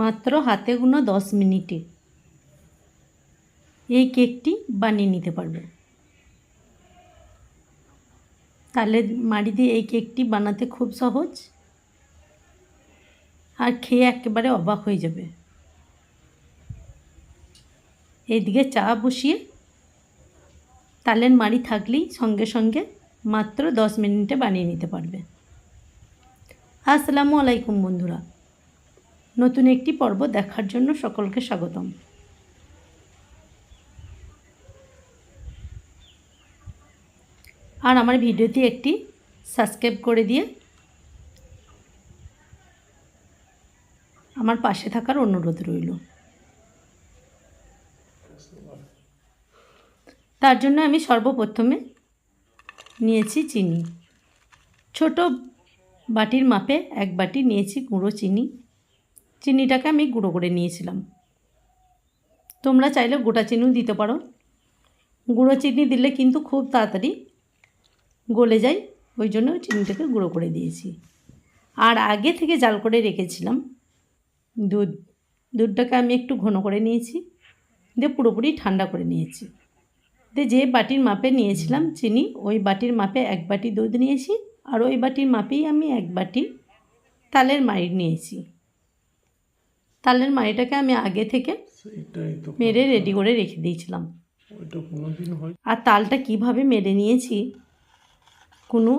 মাত্র হাতে গুনো দশ মিনিটে। এই কেকটি বানিয়ে নিতে পারবে। তাহলে মাড়ি দিয়ে এই কেকটি বানাতে খুব সহজ। আর খেয়ে একেবারে অবাক হয়ে যাবে। এইদিকে চা বসিয়ে তালের মাড়ি থাকলেই সঙ্গে সঙ্গে মাত্র দশ মিনিটে বানিয়ে নিতে পারবে। আসসালামু আলাইকুম বন্ধুরা। নতুন একটি পর্ব দেখার জন্য সকলকে স্বাগতম। আর আমার ভিডিওটি একটি সাবস্ক্রাইব করে দিয়ে আমার পাশে থাকার অনুরোধ রইল। তার জন্য আমি সর্বপ্রথমে নিয়েছি চিনি। ছোট বাটির মাপে এক বাটি নিয়েছি গুঁড়ো চিনি। চিনিটাকে আমি গুঁড়ো করে নিয়েছিলাম। তোমরা চাইলে গোটা চিনিও দিতে পারো। গুঁড়ো চিনি দিলে কিন্তু খুব তাড়াতাড়ি গলে যায়, ওই জন্য চিনিটাকে গুঁড়ো করে দিয়েছি। আর আগে থেকে জাল করে রেখেছিলাম দুধ। দুধটাকে আমি একটু ঘন করে নিয়েছি, দিয়ে পুরোপুরি ঠান্ডা করে নিয়েছি। দিয়ে যে বাটির মাপে নিয়েছিলাম চিনি, ওই বাটির মাপে এক বাটি দুধ নিয়েছি, আর ওই বাটির মাপেই আমি এক বাটি তালের মাড়ি নিয়েছি। তালের মাড়িটাকে আমি আগে থেকে মেরে রেডি করে রেখে দিয়েছিলাম। আর তালটা কীভাবে মেরে নিয়েছি কোনো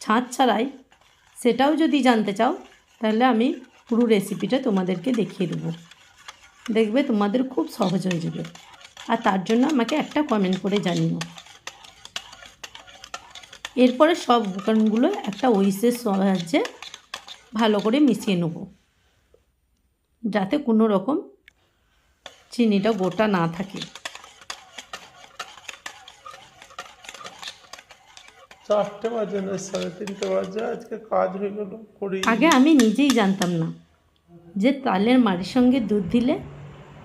ছাঁচ ছাড়াই সেটাও যদি জানতে চাও তাহলে আমি পুরো রেসিপিটা তোমাদেরকে দেখিয়ে দেবো। দেখবে তোমাদের খুব সহজ হয়ে যাবে। আর তার জন্য আমাকে একটা কমেন্ট করে জানিও। এরপরে সব উপকরণগুলো একটা উইসের সাহায্যে ভালো করে মিশিয়ে নেব। যাতে কোনো রকম চিনিটা গোটা না থাকে। চারটে বাজে না সাড়ে তিনটে বাজে আজকে কাজ হয়ে গেল করি। আগে আমি নিজেই জানতাম না যে তালের মাড়ির সঙ্গে দুধ দিলে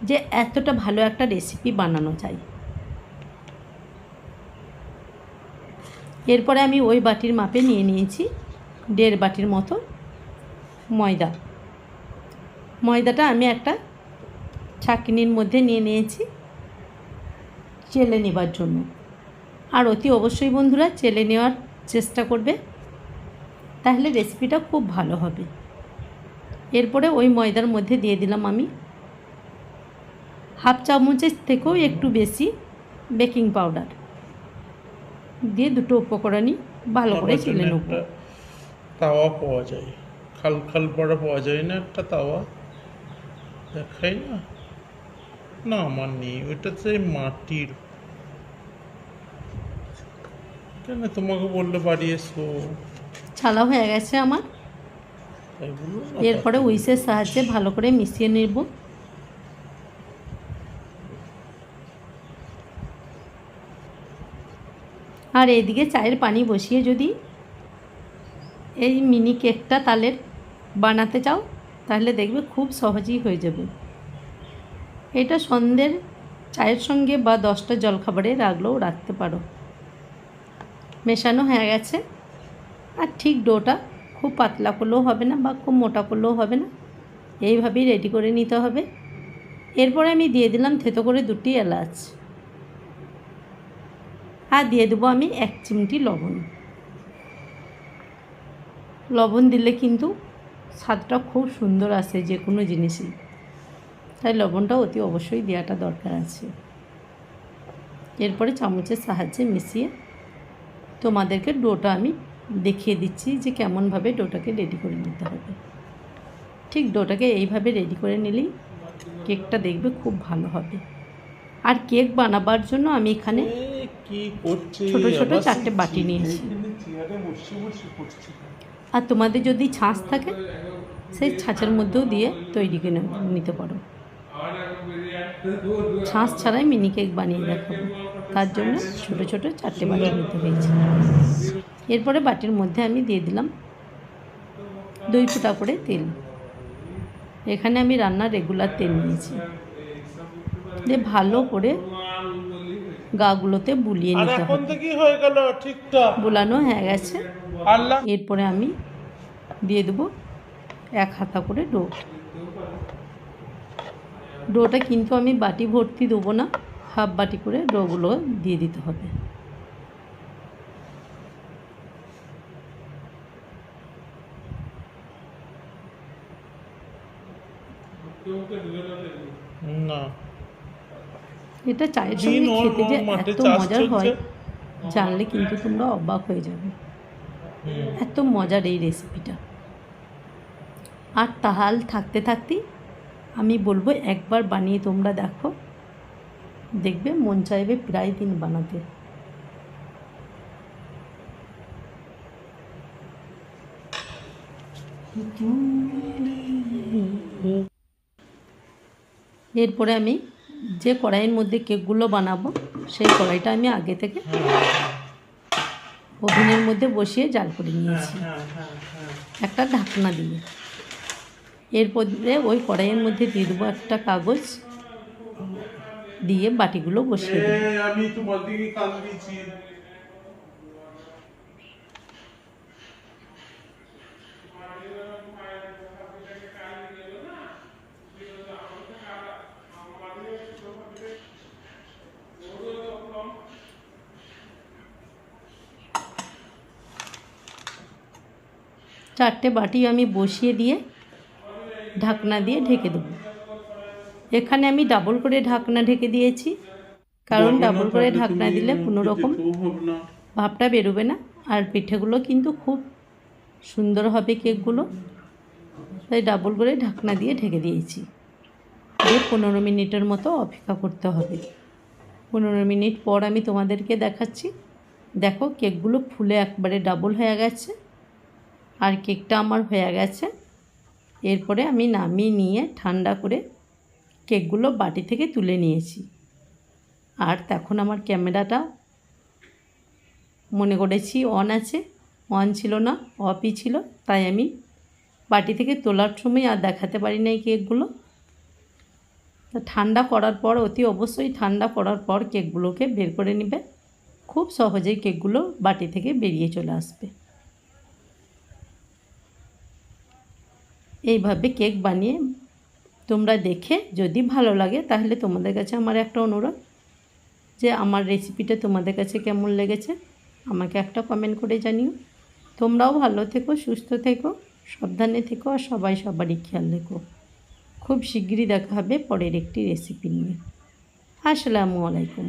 যে এতটা ভালো একটা রেসিপি বানানো যায়। এরপরে আমি ওই বাটির মাপে নিয়ে নিয়েছি দেড় বাটির মতো ময়দা। ময়দাটা আমি একটা ছাঁকনির মধ্যে নিয়ে নিয়েছি চেলে নেবার জন্য। আর অতি অবশ্যই বন্ধুরা চেলে নেওয়ার চেষ্টা করবে তাহলে রেসিপিটা খুব ভালো হবে। এরপরে ওই ময়দার মধ্যে দিয়ে দিলাম আমি হাফ চামচের থেকেও একটু বেশি বেকিং পাউডার। দিয়ে দুটো উপকরণই ভালো করে চেলে নেব। তাওয়া পাওয়া যায়। খাল খাল পরে পাওয়া যায় না একটা তাওয়া? দেখাই না। না আমার নেই। ওইটা তো মাটির। কেন তোমাকে বললে বাড়ি এসো? ছালা হয়ে গেছে আমার। এরপরে উইসের সাহায্যে ভালো করে মিশিয়ে নেব। আর এদিকে চায়ের পানি বসিয়ে যদি এই মিনি কেকটা তালের বানাতে চাও। তাহলে দেখবে খুব সহজেই হয়ে যাবে। এটা সন্ধ্যের চায়ের সঙ্গে বা দশটা জলখাবারে রাখলেও রাখতে পারো। মেশানো হয়ে গেছে। আর ঠিক ডোটা খুব পাতলা করলেও হবে না বা খুব মোটা করলেও হবে না। এইভাবেই রেডি করে নিতে হবে। এরপরে আমি দিয়ে দিলাম থেতো করে দুটি এলাচ। আর দিয়ে দেবো আমি এক চিমটি লবণ। লবণ দিলে কিন্তু স্বাদটা খুব সুন্দর আসে যে কোনো জিনিসই। তাই লবণটা অতি অবশ্যই দেওয়াটা দরকার আছে। এরপরে চামচের সাহায্যে মিশিয়ে তোমাদেরকে ডোটা আমি দেখিয়ে দিচ্ছি যে কেমনভাবে ডোটাকে রেডি করে নিতে হবে। ঠিক ডোটাকে এইভাবে রেডি করে নিলেই কেকটা দেখবে খুব ভালো হবে। আর কেক বানাবার জন্য আমি এখানে ছোট ছোট চারটে বাটি নিয়েছি। আর তোমাদের যদি ছাঁচ থাকে সেই ছাঁচের মধ্যেও দিয়ে তৈরি করে নিতে পারো। ছাঁচ ছাড়াই মিনি কেক বানিয়ে দেখাবো। তার জন্য ছোট ছোট চারটে বাটি নিতে হয়েছে। এরপরে বাটির মধ্যে আমি দিয়ে দিলাম দুই ফুটা করে তেল। এখানে আমি রান্নার রেগুলার তেল নিয়েছি। দিয়ে ভালো করে গাগুলোতে বুলিয়ে নিতে হবে। বুলানো হয়ে গেছে। আল্লাহ। এরপরে আমি দিয়ে দেবো এক হাতা করে ডো। ডোটা কিন্তু আমি বাটি ভর্তি দেবো না হাফ বাটি করে ডোগুলো দিয়ে দিতে হবে। না। এটা চায়ের সঙ্গে খেতে যে এত মজার হয় জানলে কিন্তু তোমরা অবাক হয়ে যাবে। এত মজার এই রেসিপিটা আর তাহাল থাকতে থাকতেই আমি বলব একবার বানিয়ে তোমরা দেখো। দেখবে মন চাইবে প্রায় দিন বানাতে। এরপরে আমি যে কড়াইয়ের মধ্যে কেকগুলো বানাবো সেই কড়াইটা আমি আগে থেকে ওভেনের মধ্যে বসিয়ে জাল করে নিয়েছি। হ্যাঁ হ্যাঁ হ্যাঁ। একটা ঢাকনা দিয়ে। এরপরে ওই কড়াইয়ের মধ্যে দিয়ে দেবো একটা কাগজ দিয়ে বাটিগুলো বসিয়ে দেবো এই, আমি তোমার দিকে কান দিচ্ছি চারটে বাটি আমি বসিয়ে দিয়ে ঢাকনা দিয়ে ঢেকে দেবো। এখানে আমি ডাবল করে ঢাকনা ঢেকে দিয়েছি। কারণ ডাবল করে ঢাকনা দিলে কোনো রকম ভাবটা বেরোবে না। আর পিঠেগুলো কিন্তু খুব সুন্দর হবে কেকগুলো। তাই ডাবল করে ঢাকনা দিয়ে ঢেকে দিয়েছি। দিয়ে পনেরো মিনিটের মতো অপেক্ষা করতে হবে। পনেরো মিনিট পর আমি তোমাদেরকে দেখাচ্ছি। দেখো কেকগুলো ফুলে একবারে ডাবল হয়ে গেছে। আর কেকটা আমার হয়ে গেছে। এরপরে আমি নামিয়ে নিয়ে ঠান্ডা করে কেকগুলো বাটি থেকে তুলে নিয়েছি। আর তখন আমার ক্যামেরাটা মনে করেছি অন আছে, অন ছিল না অফই ছিল, তাই আমি বাটি থেকে তোলার সময় আর দেখাতে পারি নাই কেকগুলো। তো ঠান্ডা করার পর, অতি অবশ্যই ঠান্ডা করার পর কেকগুলোকে বের করে নেবে। খুব সহজেই কেকগুলো বাটি থেকে বেরিয়ে চলে আসবে। এইভাবে কেক বানিয়ে তোমরা দেখে যদি ভালো লাগে, তাহলে তোমাদের কাছে আমার একটা অনুরোধ যে আমার রেসিপিটা তোমাদের কাছে কেমন লেগেছে, আমাকে একটা কমেন্ট করে জানিও। তোমরাও ভালো থেকো, সুস্থ থেকো, সাবধানে থেকো আর সবাই সবারই খেয়াল রেখো। খুব শিগগিরই দেখা হবে পরের একটি রেসিপি নিয়ে। আসসালামু আলাইকুম।